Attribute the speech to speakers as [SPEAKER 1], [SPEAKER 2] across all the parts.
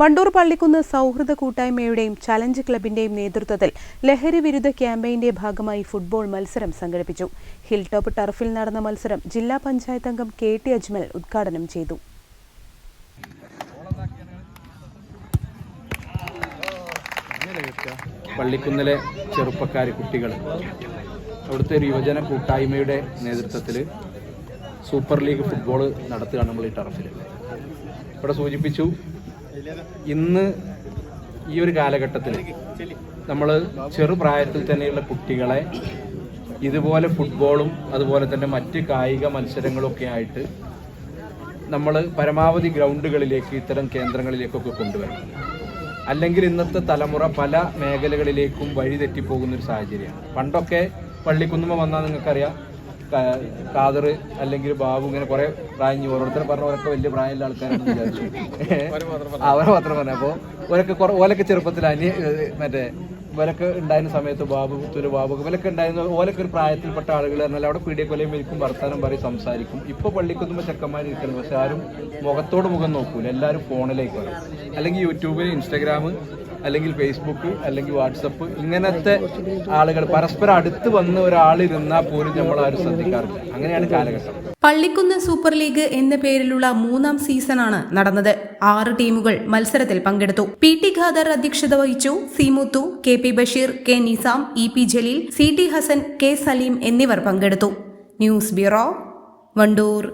[SPEAKER 1] Wandoor Pallikkunnu സൗഹൃദ കൂട്ടായ്മയുടെയും challenge ക്ലബിന്റെയും നേതൃത്വത്തിൽ ലഹരി വിരുദ്ധ ക്യാമ്പയിന്റെ ഭാഗമായി ഫുട്ബോൾ മത്സരം സംഘടിപ്പിച്ചു. ഹിൽ ടോപ്പ് ടർഫിൽ നടന്ന മത്സരം ജില്ലാ പഞ്ചായത്ത് അംഗം കെ ടി അജ്മൽ ഉദ്ഘാടനം ചെയ്തു.
[SPEAKER 2] പള്ളിക്കുന്നിലെ ചെറുപ്പക്കാർ കുട്ടികൾ അവിടുത്തെ ഒരു യുവജന കൂട്ടായ്മയുടെ നേതൃത്വത്തിൽ സൂപ്പർ ലീഗ് ഫുട്ബോൾ നടത്തുകയാണ് നമ്മൾ ഈ ടർഫിൽ ഇവിടെ സൂചിപ്പിച്ചു ഇന്ന് ഈ ഒരു കാലഘട്ടത്തിൽ നമ്മൾ ചെറുപ്രായത്തിൽ തന്നെയുള്ള കുട്ടികളെ ഇതുപോലെ ഫുട്ബോളും അതുപോലെ തന്നെ മറ്റ് കായിക മത്സരങ്ങളൊക്കെ ആയിട്ട് നമ്മൾ പരമാവധി ഗ്രൗണ്ടുകളിലേക്ക് ഇത്തരം കേന്ദ്രങ്ങളിലേക്കൊക്കെ കൊണ്ടുവരണം. അല്ലെങ്കിൽ ഇന്നത്തെ തലമുറ പല മേഖലകളിലേക്കും വഴിതെറ്റിപ്പോകുന്ന ഒരു സാഹചര്യമാണ്. പണ്ടൊക്കെ പള്ളിക്കുന്നുമ്പ വന്നാൽ നിങ്ങൾക്കറിയാം ക- കാദർ അല്ലെങ്കിൽ ബാബു ഇങ്ങനെ കുറെ പ്രായം ഓരോരുത്തർ പറഞ്ഞ ഓരൊക്കെ വലിയ പ്രായമുള്ള ആൾക്കാരാണെന്ന് വിചാരിച്ചു. അവരെ മാത്രം പറഞ്ഞു. അപ്പോൾ ഓരൊക്കെ ഓലൊക്കെ ചെറുപ്പത്തിൽ അനിയ മറ്റേ ഇവരൊക്കെ ഉണ്ടായിരുന്ന സമയത്ത് ബാബു തുരു ബാബു വിലക്ക് ഉണ്ടായിരുന്ന ഓലൊക്കെ ഒരു പ്രായത്തിൽപ്പെട്ട ആളുകൾ പറഞ്ഞാൽ അവിടെ പീഡിയക്കൊലയും ഇരിക്കും വർത്താനം പറയും സംസാരിക്കും. ഇപ്പൊ പള്ളിക്കുന്നുമ്പോ ചെക്കന്മാർ ഇരിക്കണം പക്ഷെ ആരും മുഖത്തോട് മുഖം നോക്കൂല. എല്ലാവരും ഫോണിലേക്ക് വരും അല്ലെങ്കിൽ യൂട്യൂബിൽ ഇൻസ്റ്റാഗ്രാം അല്ലെങ്കിൽ ഫേസ്ബുക്ക് അല്ലെങ്കിൽ വാട്സപ്പ് ഇങ്ങനത്തെ ആളുകൾ പരസ്പരം അടുത്ത് വന്ന ഒരാളിരുന്നാൽ പോലും നമ്മൾ ആരും ശ്രദ്ധിക്കാറില്ല. അങ്ങനെയാണ് കാലഘട്ടം.
[SPEAKER 3] പള്ളിക്കുന്ന് സൂപ്പർ ലീഗ് എന്ന പേരിലുള്ള മൂന്നാം സീസണാണ് നടന്നത്. ആറ് ടീമുകൾ മത്സരത്തിൽ പങ്കെടുത്തു. പി ടി ഖാദർ അധ്യക്ഷത വഹിച്ചു സിമുത്തു K P Basheer K Nizam E P Jaleel C T Hassan K Saleem എന്നിവർ പങ്കെടുത്തു. News bureau Wandoor.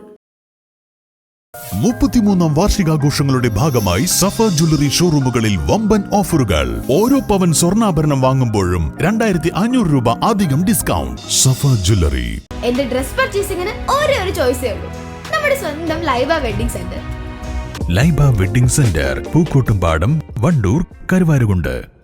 [SPEAKER 4] മുപ്പത്തിമൂന്നാം വാർഷികാഘോഷങ്ങളുടെ ഭാഗമായി സഫ ജ്വല്ലറി ഷോറൂമുകളിൽ വമ്പൻ ഓഫറുകൾ. ഓരോ പവൻ സ്വർണാഭരണം വാങ്ങുമ്പോഴും രണ്ടായിരത്തി അഞ്ഞൂറ് രൂപ അധികം ഡിസ്കൗണ്ട്. സഫ ജ്വല്ലറി.
[SPEAKER 5] എന്റെ ഡ്രസ് പർച്ചേസിംഗിന് ഒരേ ഒരു ചോയ്സേ ഉള്ളൂ. നമ്മുടെ സ്വന്തം Laiba wedding centre.
[SPEAKER 4] Laiba wedding centre Pookkottumpadam Wandoor Karuvarakundu.